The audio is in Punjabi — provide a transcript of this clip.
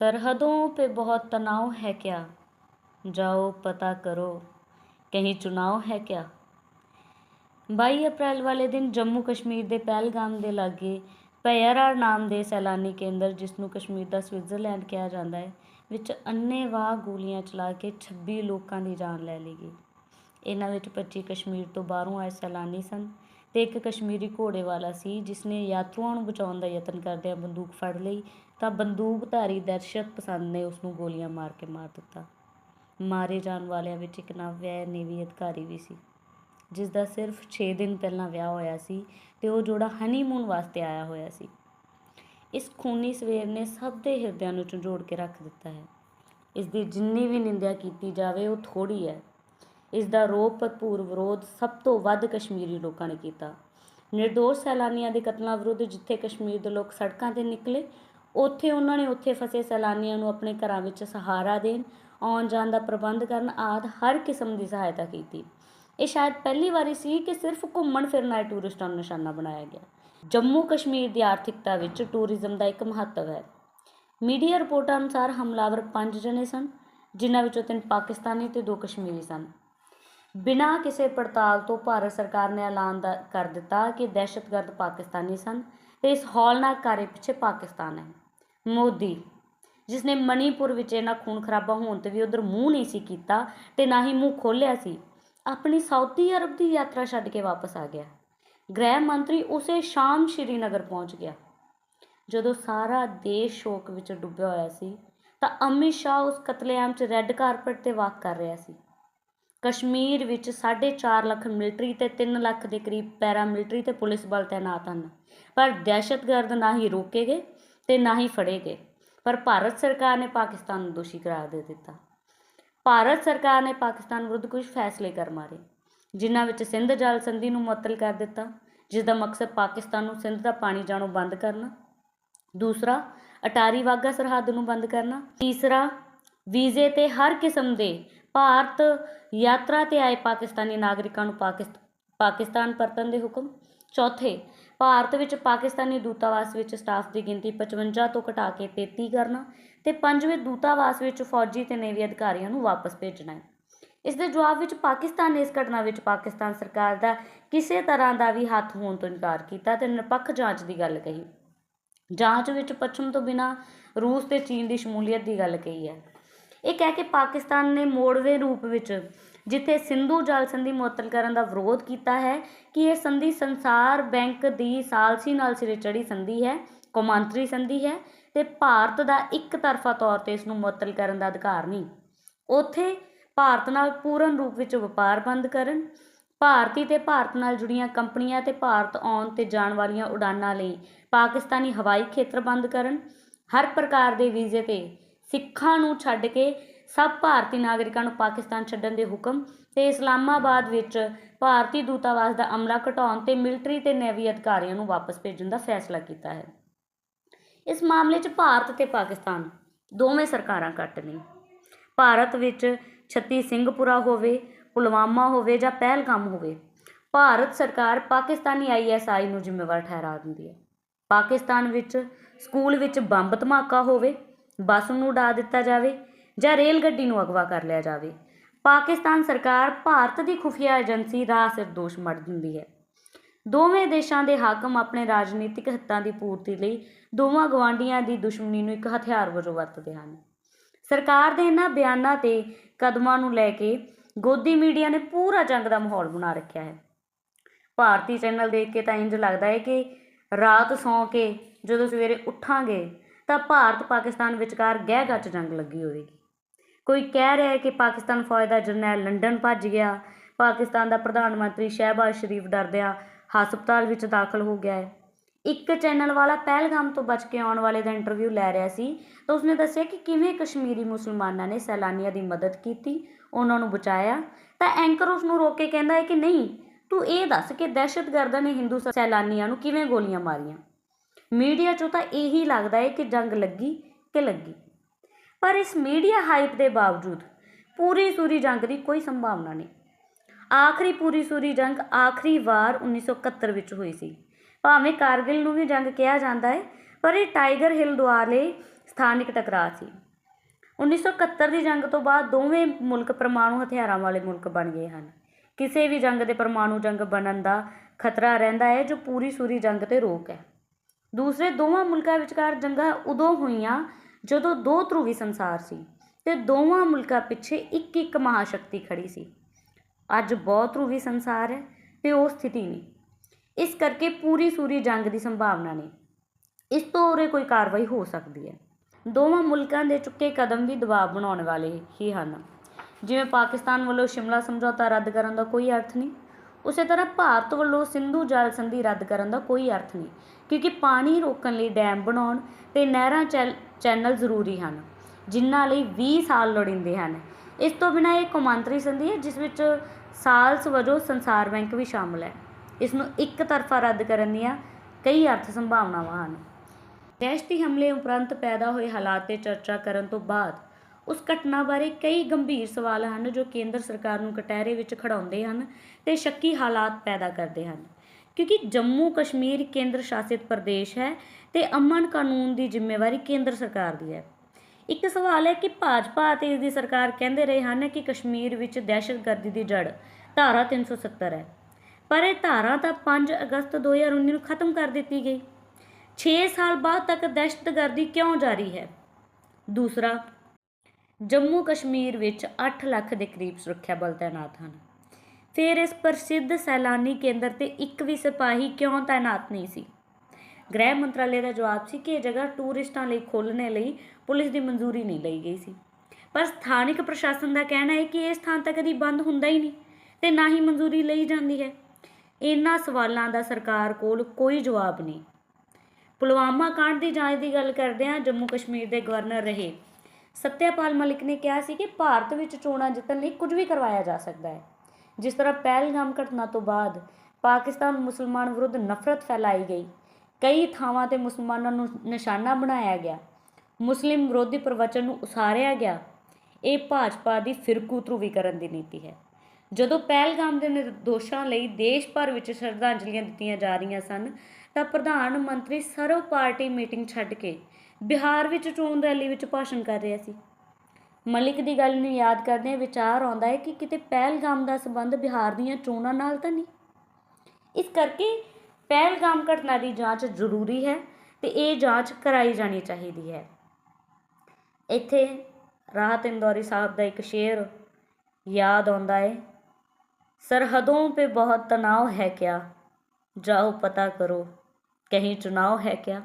सरहदों पे बहुत तनाव है क्या जाओ पता करो कहीं चुनाव है क्या 22 ਅਪ੍ਰੈਲ ਵਾਲੇ ਦਿਨ ਜੰਮੂ ਕਸ਼ਮੀਰ ਦੇ ਪਹਿਲਗਾਮ ਦੇ ਲਾਗੇ ਪੈਰਾਰ ਨਾਮ ਦੇ ਸੈਲਾਨੀ ਕੇਂਦਰ ਜਿਸ ਨੂੰ ਕਸ਼ਮੀਰ ਦਾ ਸਵਿਟਜ਼ਰਲੈਂਡ ਕਿਹਾ ਜਾਂਦਾ ਹੈ ਵਿੱਚ ਅੰਨ੍ਹੇਵਾਹ ਗੋਲੀਆਂ ਚਲਾ ਕੇ 26 ਲੋਕਾਂ ਦੀ ਜਾਨ ਲੈ ਲਈ ਗਈ ਇਹਨਾਂ ਵਿੱਚ 25 ਕਸ਼ਮੀਰ ਤੋਂ ਬਾਹਰੋਂ ਆਏ ਸੈਲਾਨੀ ਸਨ ਤੇ ਇੱਕ ਕਸ਼ਮੀਰੀ ਘੋੜੇ ਵਾਲਾ ਸੀ ਜਿਸ ਨੇ ਯਾਤਰੂਆਂ ਨੂੰ ਬਚਾਉਣ ਦਾ ਯਤਨ ਕਰਦਿਆਂ ਬੰਦੂਕ ਫੜ ਲਈ ਤਾਂ ਬੰਦੂਕਧਾਰੀ ਦਹਿਸ਼ਤ ਪਸੰਦ ਨੇ ਉਸ ਨੂੰ ਗੋਲੀਆਂ ਮਾਰ ਕੇ ਮਾਰ ਦਿੱਤਾ। ਮਾਰੇ ਜਾਣ ਵਾਲਿਆਂ ਵਿੱਚ ਇੱਕ ਨਵਵਿਆਹ ਨੇਵੀ ਅਧਿਕਾਰੀ ਵੀ ਸੀ ਜਿਸ ਦਾ ਸਿਰਫ 6 ਦਿਨ ਪਹਿਲਾਂ ਵਿਆਹ ਹੋਇਆ ਸੀ ਤੇ ਉਹ ਜੋੜਾ ਹਨੀਮੂਨ ਵਾਸਤੇ ਆਇਆ ਹੋਇਆ ਸੀ। ਇਸ ਖੂਨੀ ਸਵੇਰ ਨੇ ਸਭ ਦੇ ਹਿਰਦਿਆਂ ਨੂੰ ਝੰਜੋੜ ਕੇ ਰੱਖ ਦਿੱਤਾ ਹੈ। ਇਸ ਦੀ ਜਿੰਨੀ ਵੀ ਨਿੰਦਿਆ ਕੀਤੀ ਜਾਵੇ, ਉਹ ਥੋੜੀ ਹੈ। ਇਸ ਦਾ ਰੋਹ ਭਰਪੂਰ ਵਿਰੋਧ ਸਭ ਤੋਂ ਵੱਧ ਕਸ਼ਮੀਰੀ ਲੋਕਾਂ ਨੇ ਕੀਤਾ। ਨਿਰਦੋਸ਼ ਸੈਲਾਨੀਆਂ ਦੇ ਕਤਲਾਂ ਵਿਰੁੱਧ ਜਿੱਥੇ ਕਸ਼ਮੀਰ ਦੇ ਲੋਕ ਸੜਕਾਂ ਤੇ ਨਿਕਲੇ ਉੱਥੇ ਉਹਨਾਂ ਨੇ ਉੱਥੇ ਫਸੇ ਸੈਲਾਨੀਆਂ ਨੂੰ ਆਪਣੇ ਘਰਾਂ ਵਿੱਚ ਸਹਾਰਾ ਦੇਣ, ਆਉਣ ਜਾਣ ਦਾ ਪ੍ਰਬੰਧ ਕਰਨ ਆਦਿ ਹਰ ਕਿਸਮ ਦੀ ਸਹਾਇਤਾ ਕੀਤੀ। ਇਹ ਸ਼ਾਇਦ ਪਹਿਲੀ ਵਾਰੀ ਸੀ ਕਿ ਸਿਰਫ ਘੁੰਮਣ ਫਿਰਨ ਆਏ ਟੂਰਿਸਟਾਂ ਨੂੰ ਨਿਸ਼ਾਨਾ ਬਣਾਇਆ ਗਿਆ। ਜੰਮੂ ਕਸ਼ਮੀਰ ਦੀ ਆਰਥਿਕਤਾ ਵਿੱਚ ਟੂਰਿਜ਼ਮ ਦਾ ਇੱਕ ਮਹੱਤਵ ਹੈ। ਮੀਡੀਆ ਰਿਪੋਰਟਾਂ ਅਨੁਸਾਰ ਹਮਲਾਵਰ ਪੰਜ ਜਣੇ ਸਨ, ਜਿਨ੍ਹਾਂ ਵਿੱਚੋਂ ਤਿੰਨ ਪਾਕਿਸਤਾਨੀ ਤੇ ਦੋ ਕਸ਼ਮੀਰੀ ਸਨ। ਬਿਨਾਂ ਕਿਸੇ ਪੜਤਾਲ ਤੋਂ ਭਾਰਤ ਸਰਕਾਰ ਨੇ ਐਲਾਨ ਦਾ ਕਰ ਦਿੱਤਾ ਕਿ ਦਹਿਸ਼ਤਗਰਦ ਪਾਕਿਸਤਾਨੀ ਸਨ ਤੇ ਇਸ ਹੌਲਨਾਕ ਕਾਰੇ ਪਿੱਛੇ ਪਾਕਿਸਤਾਨ ਹੈ। ਮੋਦੀ ਜਿਸ ਨੇ ਮਣੀਪੁਰ ਵਿੱਚ ਇਹਨਾਂ ਖੂਨ ਖਰਾਬਾ ਹੋਣ ਤੇ ਵੀ ਉਧਰ ਮੂੰਹ ਨਹੀਂ ਸੀ ਕੀਤਾ ਤੇ ਨਾ ਹੀ ਮੂੰਹ ਖੋਲ੍ਹਿਆ ਸੀ, ਆਪਣੀ ਸਾਊਦੀ ਅਰਬ ਦੀ ਯਾਤਰਾ ਛੱਡ ਕੇ ਵਾਪਸ ਆ ਗਿਆ। ਗ੍ਰਹਿ ਮੰਤਰੀ ਉਸੇ ਸ਼ਾਮ ਸ਼੍ਰੀਨਗਰ ਪਹੁੰਚ ਗਿਆ। ਜਦੋਂ ਸਾਰਾ ਦੇਸ਼ ਸ਼ੋਕ ਵਿੱਚ ਡੁੱਬਿਆ ਹੋਇਆ ਸੀ, ਤਾਂ ਅਮਿਤ ਸ਼ਾਹ ਉਸ ਕਤਲੇਆਮ 'ਚ ਰੈੱਡ ਕਾਰਪਟ ਤੇ ਵਾਕ ਕਰ ਰਿਹਾ ਸੀ। ਕਸ਼ਮੀਰ ਵਿੱਚ 4.5 ਲੱਖ ਮਿਲਟਰੀ ਤੇ 3 ਲੱਖ ਦੇ ਕਰੀਬ ਪੈਰਾ ਮਿਲਟਰੀ ਤੇ ਪੁਲਿਸ ਬਲ ਤੈਨਾਤ ਹਨ। ਪਰ ਦਹਿਸ਼ਤਗਰਦ ਨਾ ਹੀ ਰੋਕੇ ਗਏ ਤੇ ਨਾ ਹੀ ਫੜੇ ਗਏ। ਪਰ ਭਾਰਤ ਸਰਕਾਰ ਨੇ ਪਾਕਿਸਤਾਨ ਨੂੰ ਦੋਸ਼ੀ ਕਰਾਰ ਦੇ ਦਿੱਤਾ। ਭਾਰਤ ਸਰਕਾਰ ਨੇ ਪਾਕਿਸਤਾਨ ਵਿਰੁੱਧ ਕੁਝ ਫੈਸਲੇ ਕਰ ਮਾਰੇ, ਜਿਨ੍ਹਾਂ ਵਿੱਚ ਸਿੰਧ ਜਲ ਸੰਧੀ ਨੂੰ ਮੁਅੱਤਲ ਕਰ ਦਿੱਤਾ, ਜਿਸ ਦਾ ਮਕਸਦ ਪਾਕਿਸਤਾਨ ਨੂੰ ਸਿੰਧ ਦਾ ਪਾਣੀ ਜਾਣੋਂ ਬੰਦ ਕਰਨਾ। ਦੂਸਰਾ, ਅਟਾਰੀ ਵਾਗਾ ਸਰਹੱਦ ਨੂੰ ਬੰਦ ਕਰਨਾ। ਤੀਸਰਾ, ਵੀਜ਼ੇ ਤੇ ਹਰ ਕਿਸਮ ਦੇ ਭਾਰਤ ਯਾਤਰਾ ਤੇ ਆਏ ਪਾਕਿਸਤਾਨੀ ਨਾਗਰਿਕਾਂ ਨੂੰ ਪਾਕਿਸਤ, ਪਾਕਿਸਤਾਨ ਪਰਤਣ ਦੇ ਹੁਕਮ। ਚੌਥੇ, ਭਾਰਤ ਵਿੱਚ ਪਾਕਿਸਤਾਨੀ ਦੂਤਾਵਾਸ ਵਿੱਚ ਸਟਾਫ ਦੀ ਗਿਣਤੀ 55 ਤੋਂ ਘਟਾ ਕੇ 33 ਕਰਨਾ ਤੇ ਪੰਜਵੇਂ ਦੂਤਾਵਾਸ ਵਿੱਚ ਫੌਜੀ ਤੇ ਨੇਵੀ ਅਧਿਕਾਰੀਆਂ ਨੂੰ ਵਾਪਸ ਭੇਜਣਾ ਹੈ। ਇਸ ਦੇ ਜਵਾਬ ਵਿੱਚ ਪਾਕਿਸਤਾਨ ਨੇ ਇਸ ਘਟਨਾ ਵਿੱਚ ਪਾਕਿਸਤਾਨ ਸਰਕਾਰ ਦਾ ਕਿਸੇ ਤਰ੍ਹਾਂ ਦਾ ਵੀ ਹੱਥ ਹੋਣ ਤੋਂ ਇਨਕਾਰ ਕੀਤਾ ਤੇ ਨਿਰਪੱਖ ਜਾਂਚ ਦੀ ਗੱਲ ਕਹੀ। ਜਾਂਚ ਵਿੱਚ ਪੱਛਮ ਤੋਂ ਬਿਨਾ ਰੂਸ ਤੇ ਚੀਨ ਦੀ ਸ਼ਮੂਲੀਅਤ ਦੀ ਗੱਲ ਕਹੀ ਹੈ। ਇਹ ਕਹਿ ਕੇ ਪਾਕਿਸਤਾਨ ਨੇ ਮੋੜਵੇਂ ਰੂਪ ਵਿੱਚ ਜਿੱਥੇ ਸਿੰਧੂ ਜਲ ਸੰਧੀ ਮੁਅੱਤਲ ਕਰਨ ਦਾ ਵਿਰੋਧ ਕੀਤਾ ਹੈ, ਕਿ ਇਹ ਸੰਧੀ ਸੰਸਾਰ ਬੈਂਕ ਦੀ ਸਾਲਸੀ ਨਾਲ ਸਿਰੇ ਚੜੀ ਸੰਧੀ ਹੈ, ਕੌਮਾਂਤਰੀ ਸੰਧੀ ਹੈ ਤੇ ਭਾਰਤ ਦਾ ਇੱਕ ਤਰਫਾ ਤੌਰ ਤੇ ਇਸ ਨੂੰ ਮੁਅੱਤਲ ਕਰਨ ਦਾ ਅਧਿਕਾਰ ਨਹੀਂ। ਉਥੇ ਭਾਰਤ ਨਾਲ ਪੂਰਨ ਰੂਪ ਵਿੱਚ ਵਪਾਰ ਬੰਦ ਕਰਨ, ਭਾਰਤੀ ਤੇ ਭਾਰਤ ਨਾਲ ਜੁੜੀਆਂ ਕੰਪਨੀਆਂ ਤੇ ਭਾਰਤ ਆਉਣ ਤੇ ਜਾਣ ਵਾਲੀਆਂ ਉਡਾਨਾਂ ਲਈ ਪਾਕਿਸਤਾਨੀ ਹਵਾਈ ਖੇਤਰ ਬੰਦ ਕਰਨ, ਹਰ ਪ੍ਰਕਾਰ ਦੇ ਵੀਜ਼ੇ ਤੇ ਸਿੱਖਾਂ ਨੂੰ ਛੱਡ ਕੇ ਸਭ ਭਾਰਤੀ ਨਾਗਰਿਕਾਂ ਨੂੰ ਪਾਕਿਸਤਾਨ ਛੱਡਣ ਦੇ ਹੁਕਮ ਤੇ ਇਸਲਾਮਾਬਾਦ ਵਿੱਚ ਭਾਰਤੀ ਦੂਤਾਵਾਸ ਦਾ ਅਮਲਾ ਘਟਾਉਣ ਤੇ ਮਿਲਟਰੀ ਤੇ ਨੇਵੀ ਅਧਿਕਾਰੀਆਂ ਨੂੰ ਵਾਪਸ ਭੇਜਣ ਦਾ ਫੈਸਲਾ ਕੀਤਾ ਹੈ। ਇਸ ਮਾਮਲੇ 'ਚ ਭਾਰਤ ਤੇ ਪਾਕਿਸਤਾਨ ਦੋਵੇਂ ਸਰਕਾਰਾਂ ਕੱਟ ਨੇ। ਭਾਰਤ ਵਿੱਚ ਛੱਤੀ ਸਿੰਘਪੁਰਾ ਹੋਵੇ, ਪੁਲਵਾਮਾ ਹੋਵੇ ਜਾਂ ਪਹਿਲਗਾਮ ਹੋਵੇ, ਭਾਰਤ ਸਰਕਾਰ ਪਾਕਿਸਤਾਨੀ ਆਈਐਸਆਈ ਨੂੰ ਜ਼ਿੰਮੇਵਾਰ ਠਹਿਰਾ ਦਿੰਦੀ ਹੈ। ਪਾਕਿਸਤਾਨ ਵਿੱਚ ਸਕੂਲ ਵਿੱਚ ਬੰਬ ਧਮਾਕਾ ਹੋਵੇ ਬੱਸ ਨੂੰ ਉਡਾ ਦਿੱਤਾ ਜਾਵੇ ਜਾਂ ਰੇਲ ਗੱਡੀ ਨੂੰ ਅਗਵਾ ਕਰ ਲਿਆ ਜਾਵੇ। ਪਾਕਿਸਤਾਨ ਸਰਕਾਰ ਭਾਰਤ ਦੀ ਖੁਫੀਆ ਏਜੰਸੀ ਰਾਹ ਸਿਰ ਦੋਸ਼ ਮੜ ਦਿੰਦੀ ਹੈ। ਦੋਵੇਂ ਦੇਸ਼ਾਂ ਦੇ ਹਾਕਮ ਆਪਣੇ ਰਾਜਨੀਤਿਕ ਹਿੱਤਾਂ ਦੀ ਪੂਰਤੀ ਲਈ ਦੋਵਾਂ ਗਵਾਂਢੀਆਂ ਦੀ ਦੁਸ਼ਮਣੀ ਨੂੰ ਇੱਕ ਹਥਿਆਰ ਵਜੋਂ ਵਰਤਦੇ ਹਨ। ਸਰਕਾਰ ਦੇ ਇਹਨਾਂ ਬਿਆਨਾਂ ਤੇ ਕਦਮਾਂ ਨੂੰ ਲੈ ਕੇ ਗੋਦੀ ਮੀਡੀਆ ਨੇ ਪੂਰਾ ਜੰਗ ਦਾ ਮਾਹੌਲ ਬਣਾ ਰੱਖਿਆ ਹੈ। ਭਾਰਤੀ ਚੈਨਲ ਦੇਖ ਕੇ ਤਾਂ ਇੰਜ ਲੱਗਦਾ ਹੈ ਕਿ ਰਾਤ ਸੌਂ ਕੇ ਜਦੋਂ ਸਵੇਰੇ ਉੱਠਾਂਗੇ ਤਾਂ ਭਾਰਤ ਪਾਕਿਸਤਾਨ ਵਿਚਕਾਰ ਗਹਿ ਗੱਚ ਜੰਗ ਲੱਗੀ ਹੋਵੇਗੀ। ਕੋਈ ਕਹਿ ਰਿਹਾ ਹੈ ਕਿ ਪਾਕਿਸਤਾਨ ਫੌਜ ਦਾ ਜਰਨੈਲ ਲੰਡਨ ਭੱਜ ਗਿਆ, ਪਾਕਿਸਤਾਨ ਦਾ ਪ੍ਰਧਾਨ ਮੰਤਰੀ ਸ਼ਹਿਬਾਜ਼ ਸ਼ਰੀਫ ਡਰਦਿਆਂ ਹਸਪਤਾਲ ਵਿੱਚ ਦਾਖਲ ਹੋ ਗਿਆ ਹੈ। ਇੱਕ ਚੈਨਲ ਵਾਲਾ ਪਹਿਲਗਾਮ ਤੋਂ ਬਚ ਕੇ ਆਉਣ ਵਾਲੇ ਦਾ ਇੰਟਰਵਿਊ ਲੈ ਰਿਹਾ ਸੀ ਤਾਂ ਉਸਨੇ ਦੱਸਿਆ ਕਿ ਕਿਵੇਂ ਕਸ਼ਮੀਰੀ ਮੁਸਲਮਾਨਾਂ ਨੇ ਸੈਲਾਨੀਆਂ ਦੀ ਮਦਦ ਕੀਤੀ, ਉਹਨਾਂ ਨੂੰ ਬਚਾਇਆ। ਤਾਂ ਐਂਕਰ ਉਸ ਨੂੰ ਰੋਕ ਕੇ ਕਹਿੰਦਾ ਹੈ ਕਿ ਨਹੀਂ, ਤੂੰ ਇਹ ਦੱਸ ਕਿ ਦਹਿਸ਼ਤਗਰਦਾਂ ਨੇ ਹਿੰਦੂ ਸੈਲਾਨੀਆਂ ਨੂੰ ਕਿਵੇਂ ਗੋਲੀਆਂ ਮਾਰੀਆਂ? ਮੀਡੀਆ 'ਚੋਂ ਤਾਂ ਇਹੀ ਲੱਗਦਾ ਹੈ ਕਿ ਜੰਗ ਲੱਗੀ ਕਿ ਲੱਗੀ। ਪਰ ਇਸ ਮੀਡੀਆ ਹਾਈਪ ਦੇ ਬਾਵਜੂਦ ਪੂਰੀ ਸੂਰੀ ਜੰਗ ਦੀ ਕੋਈ ਸੰਭਾਵਨਾ ਨਹੀਂ। ਆਖਰੀ ਪੂਰੀ ਸੂਰੀ ਜੰਗ ਆਖਰੀ ਵਾਰ 1971 ਵਿੱਚ ਹੋਈ ਸੀ। ਭਾਵੇਂ ਕਾਰਗਿਲ ਨੂੰ ਵੀ ਜੰਗ ਕਿਹਾ ਜਾਂਦਾ ਹੈ ਪਰ ਇਹ ਟਾਈਗਰ ਹਿੱਲ ਦੁਆਲੇ ਸਥਾਨਿਕ ਟਕਰਾਅ ਸੀ। 1971 ਦੀ ਜੰਗ ਤੋਂ ਬਾਅਦ ਦੋਵੇਂ ਮੁਲਕ ਪਰਮਾਣੂ ਹਥਿਆਰਾਂ ਵਾਲੇ ਮੁਲਕ ਬਣ ਗਏ ਹਨ। ਕਿਸੇ ਵੀ ਜੰਗ ਦੇ ਪਰਮਾਣੂ ਜੰਗ ਬਣਨ ਦਾ ਖਤਰਾ ਰਹਿੰਦਾ ਹੈ ਜੋ ਪੂਰੀ ਸੂਰੀ ਜੰਗ ਤੇ ਰੋਕ ਹੈ। ਦੂਸਰੇ ਦੋਵਾਂ ਮੁਲਕਾਂ ਵਿਚਕਾਰ ਜੰਗਾਂ ਉਦੋਂ ਹੋਈਆਂ ਜਦੋਂ ਦੋ ਧਰੂਵੀ ਸੰਸਾਰ ਸੀ ਤੇ ਦੋਵਾਂ ਮੁਲਕਾਂ ਪਿੱਛੇ ਇੱਕ ਇੱਕ ਮਹਾਸ਼ਕਤੀ ਖੜੀ ਸੀ। ਅੱਜ ਬਹੁਤ ਧਰੂਵੀ ਸੰਸਾਰ ਹੈ ਤੇ ਉਹ ਸਥਿਤੀ ਨਹੀਂ। ਇਸ ਕਰਕੇ ਪੂਰੀ ਸੂਰੀ ਜੰਗ ਦੀ ਸੰਭਾਵਨਾ ਨਹੀਂ। ਇਸ ਤੋਂ ਉਰੇ ਕੋਈ ਕਾਰਵਾਈ ਹੋ ਸਕਦੀ ਹੈ। ਦੋਵਾਂ ਮੁਲਕਾਂ ਦੇ ਚੁੱਕੇ ਕਦਮ ਵੀ ਦਬਾਅ ਬਣਾਉਣ ਵਾਲੇ ਹੀ ਹਨ। ਜਿਵੇਂ ਪਾਕਿਸਤਾਨ ਵੱਲੋਂ ਸ਼ਿਮਲਾ ਸਮਝੌਤਾ ਰੱਦ ਕਰਨ ਦਾ ਕੋਈ ਅਰਥ ਨਹੀਂ, ਉਸੇ ਤਰ੍ਹਾਂ ਭਾਰਤ ਵੱਲੋਂ ਸਿੰਧੂ ਜਲ ਸੰਧੀ ਰੱਦ ਕਰਨ ਦਾ ਕੋਈ ਅਰਥ ਨਹੀਂ। ਕਿਉਂਕਿ ਪਾਣੀ ਰੋਕਣ ਲਈ ਡੈਮ ਬਣਾਉਣ ਅਤੇ ਨਹਿਰਾਂ ਚੈਲ- ਚੈਨਲ ਜ਼ਰੂਰੀ ਹਨ, ਜਿਨ੍ਹਾਂ ਲਈ ਵੀਹ ਸਾਲ ਲੋੜੀਂਦੇ ਹਨ। ਇਸ ਤੋਂ ਬਿਨਾਂ ਇਹ ਕੌਮਾਂਤਰੀ ਸੰਧੀ ਹੈ, ਜਿਸ ਵਿੱਚ ਸਾਲਸ ਵਜੋਂ ਸੰਸਾਰ ਬੈਂਕ ਵੀ ਸ਼ਾਮਲ ਹੈ। ਇਸ ਨੂੰ ਇੱਕ ਤਰਫਾ ਰੱਦ ਕਰਨ ਦੀਆਂ ਕਈ ਅਰਥ ਸੰਭਾਵਨਾਵਾਂ ਹਨ। ਦਹਿਸ਼ਤੀ ਹਮਲੇ ਉਪਰੰਤ ਪੈਦਾ ਹੋਏ ਹਾਲਾਤ ਤੇ ਚਰਚਾ ਕਰਨ ਤੋਂ ਬਾਅਦ ਉਸ ਘਟਨਾ ਬਾਰੇ ਕਈ ਗੰਭੀਰ ਸਵਾਲ ਹਨ, ਜੋ ਕੇਂਦਰ ਸਰਕਾਰ ਨੂੰ ਕਟਹਿਰੇ ਵਿੱਚ ਖੜਾਉਂਦੇ ਹਨ ਤੇ ਸ਼ੱਕੀ ਹਾਲਾਤ ਪੈਦਾ ਕਰਦੇ ਹਨ। ਕਿਉਂਕਿ ਜੰਮੂ ਕਸ਼ਮੀਰ ਕੇਂਦਰ ਸ਼ਾਸਿਤ ਪ੍ਰਦੇਸ਼ ਹੈ ਤੇ ਅਮਨ ਕਾਨੂੰਨ ਦੀ ਜ਼ਿੰਮੇਵਾਰੀ ਕੇਂਦਰ ਸਰਕਾਰ ਦੀ ਹੈ। ਇੱਕ ਸਵਾਲ ਹੈ ਕਿ ਭਾਜਪਾ ਅਤੇ ਇਸ ਦੀ ਸਰਕਾਰ ਕਹਿੰਦੇ ਰਹੇ ਹਨ ਕਿ ਕਸ਼ਮੀਰ ਵਿੱਚ ਦਹਿਸ਼ਤਗਰਦੀ ਦੀ ਜੜ ਧਾਰਾ 370 ਹੈ। ਪਰ ਇਹ ਧਾਰਾ ਤਾਂ 5 ਅਗਸਤ 2019 ਨੂੰ ਖਤਮ ਕਰ ਦਿੱਤੀ ਗਈ। 6 ਸਾਲ ਬਾਅਦ ਤੱਕ ਦਹਿਸ਼ਤਗਰਦੀ ਕਿਉਂ ਜਾਰੀ ਹੈ? ਦੂਸਰਾ, ਜੰਮੂ ਕਸ਼ਮੀਰ ਵਿੱਚ 8 ਲੱਖ ਦੇ ਕਰੀਬ ਸੁਰੱਖਿਆ ਬਲ ਤਾਇਨਾਤ ਹਨ। ਫਿਰ ਇਸ ਪ੍ਰਸਿੱਧ ਸੈਲਾਨੀ ਕੇਂਦਰ ਤੇ ਇੱਕ ਵੀ ਸਿਪਾਹੀ ਕਿਉਂ ਤਾਇਨਾਤ ਨਹੀਂ ਸੀ? ਗ੍ਰਹਿ ਮੰਤਰਾਲੇ ਦਾ ਜਵਾਬ ਸੀ ਕਿ ਇਹ ਜਗ੍ਹਾ ਟੂਰਿਸਟਾਂ ਲਈ ਖੋਲ੍ਹਣੇ ਲਈ ਪੁਲਿਸ ਦੀ ਮਨਜ਼ੂਰੀ ਨਹੀਂ ਲਈ ਗਈ ਸੀ। ਪਰ ਸਥਾਨਕ ਪ੍ਰਸ਼ਾਸਨ ਦਾ ਕਹਿਣਾ ਹੈ ਕਿ ਇਹ ਸਥਾਨ ਤਾਂ ਕਦੀ ਬੰਦ ਹੁੰਦਾ ਹੀ ਨਹੀਂ ਤੇ ਨਾ ਹੀ ਮਨਜ਼ੂਰੀ ਲਈ ਜਾਂਦੀ ਹੈ। ਇਹਨਾਂ ਸਵਾਲਾਂ ਦਾ ਸਰਕਾਰ ਕੋਲ ਕੋਈ ਜਵਾਬ ਨਹੀਂ। ਪੁਲਵਾਮਾ ਕਾਂਡ ਦੀ ਜਾਂਚ ਦੀ ਗੱਲ ਕਰਦੇ ਹਾਂ, ਜੰਮੂ ਕਸ਼ਮੀਰ ਦੇ ਗਵਰਨਰ ਰਹੇ। ਸਤਿਆਪਾਲ ਮਲਿਕ ਨੇ ਕਿਹਾ ਸੀ ਕਿ ਭਾਰਤ ਵਿੱਚ ਚੋਣਾਂ ਜਿੱਤਣ ਲਈ ਕੁਝ ਵੀ ਕਰਵਾਇਆ ਜਾ ਸਕਦਾ ਹੈ। ਜਿਸ ਤਰ੍ਹਾਂ ਪਹਿਲਗਾਮ ਘਟਨਾ ਤੋਂ ਬਾਅਦ ਪਾਕਿਸਤਾਨ ਮੁਸਲਮਾਨ ਵਿਰੁੱਧ ਨਫ਼ਰਤ ਫੈਲਾਈ ਗਈ। ਕਈ ਥਾਵਾਂ ਤੇ ਮੁਸਲਮਾਨਾਂ ਨੂੰ ਨਿਸ਼ਾਨਾ ਬਣਾਇਆ ਗਿਆ। ਮੁਸਲਿਮ ਵਿਰੋਧੀ ਪ੍ਰਵਚਨ ਨੂੰ ਉਸਾਰਿਆ ਗਿਆ। ਇਹ ਭਾਜਪਾ ਦੀ ਫਿਰਕੂ ਧਰੁਵੀਕਰਨ ਦੀ ਨੀਤੀ ਹੈ। ਜਦੋਂ ਪਹਿਲਗਾਮ ਦੇ ਨਿਰਦੋਸ਼ਾਂ ਲਈ ਦੇਸ਼ ਭਰ ਵਿੱਚ ਸ਼ਰਧਾਂਜਲੀਆਂ ਦਿੱਤੀਆਂ ਜਾ ਰਹੀਆਂ ਸਨ, ਤਾਂ ਪ੍ਰਧਾਨ ਮੰਤਰੀ ਸਰਵ ਪਾਰਟੀ ਮੀਟਿੰਗ ਛੱਡ ਕੇ ਬਿਹਾਰ ਵਿੱਚ ਚੋਣ ਰੈਲੀ ਵਿੱਚ ਭਾਸ਼ਣ ਕਰ ਰਿਹਾ ਸੀ। ਮਲਿਕ ਦੀ ਗੱਲ ਨੂੰ ਯਾਦ ਕਰਦੇ ਵਿਚਾਰ ਆਉਂਦਾ ਹੈ ਕਿ ਕਿਤੇ ਪਹਿਲਗਾਮ ਦਾ ਸਬੰਧ ਬਿਹਾਰ ਦੀਆਂ ਚੋਣਾਂ ਨਾਲ ਤਾਂ ਨਹੀਂ ਇਸ ਕਰਕੇ ਪਹਿਲਗਾਮ ਘਟਨਾ ਦੀ ਜਾਂਚ ਜ਼ਰੂਰੀ ਹੈ ਤੇ ਇਹ ਜਾਂਚ ਕਰਾਈ ਜਾਣੀ ਚਾਹੀਦੀ ਹੈ ਇੱਥੇ ਰਾਹਤ ਇੰਦੌਰੀ ਸਾਹਿਬ ਦਾ ਇੱਕ ਸ਼ੇਰ याद आंदा है सरहदों पे बहुत तनाव है क्या जाओ पता करो कहीं चुनाव है क्या